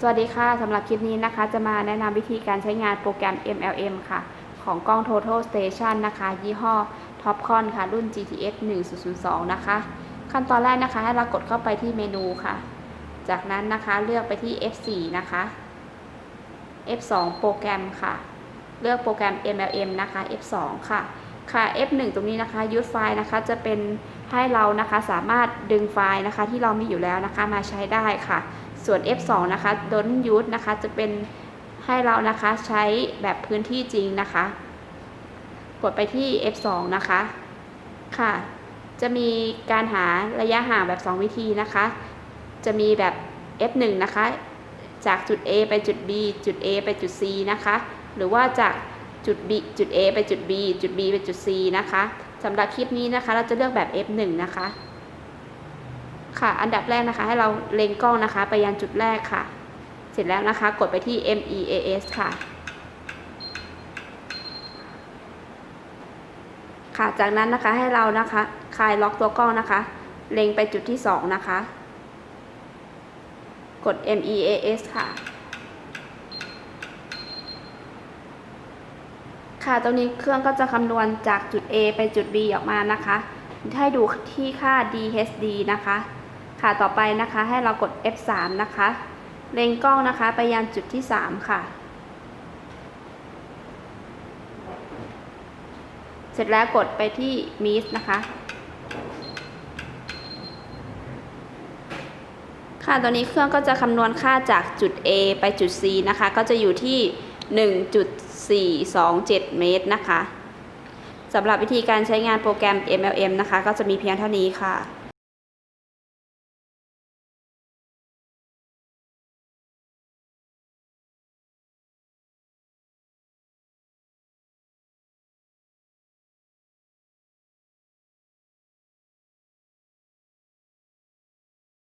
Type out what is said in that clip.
สวัสดีค่ะสำหรับคลิปนี้นะคะ จะมาแนะนำวิธีการใช้งานโปรแกรม MLM ค่ะ ของกล้อง Total Station นะคะ ยี่ห้อ Topcon ค่ะ รุ่น GTX 1002 นะคะ ขั้นตอนแรกนะคะ ให้เรากดเข้าไปที่เมนูค่ะ จากนั้นนะคะเลือกไปที่ F4 นะคะ F2 โปรแกรมค่ะ เลือกโปรแกรม MLM นะคะ F2 ค่ะ ค่ะ F1 ตรงนี้นะคะ use file นะคะ จะเป็นให้เรานะคะสามารถดึงไฟล์นะคะ ที่เรามีอยู่แล้วนะคะ มาใช้ได้ค่ะ ส่วน F2 นะคะ don't use นะคะจะเป็นให้เรานะคะใช้แบบพื้นที่จริงนะคะ กดไปที่ F2 นะคะค่ะ จะมีการหาระยะห่างแบบ 2 วิธีนะคะ จะมีแบบ F1 นะคะ จากจุด A ไปจุด B จุด A ไปจุด C นะคะ หรือว่าจากจุด B จุด A ไปจุด B จุด B ไปจุด C นะคะสำหรับคลิปนี้นะคะ เราจะเลือกแบบ F1 นะคะ ค่ะ อันดับแรกนะคะ ให้เราเล็งกล้องนะคะ ไปยังจุดแรกค่ะ เสร็จแล้วนะคะ กดไปที่ MEAS ค่ะ ค่ะจากนั้นนะคะให้เรานะคะคลายล็อกตัวกล้องนะคะ เล็งไปจุดที่สองนะคะ กด MEAS ค่ะค่ะตรงนี้เครื่องก็จะคำนวณจากจุด A ไปจุด B ออกมานะคะ ให้ดูที่ค่า DHD นะคะ ค่ะต่อไปนะคะให้เรากด F3 นะคะ เล็งกล้องนะคะไปยังจุดที่ 3 ค่ะ เสร็จแล้วกดไปที่ Meet นะคะค่ะตอนนี้เครื่องก็จะคำนวณค่าจากจุด A ไปจุด C นะคะ ก็จะอยู่ที่ 1.427 เมตรนะคะสำหรับวิธีการใช้งานโปรแกรม MLM นะคะ ก็จะมีเพียงเท่านี้ค่ะ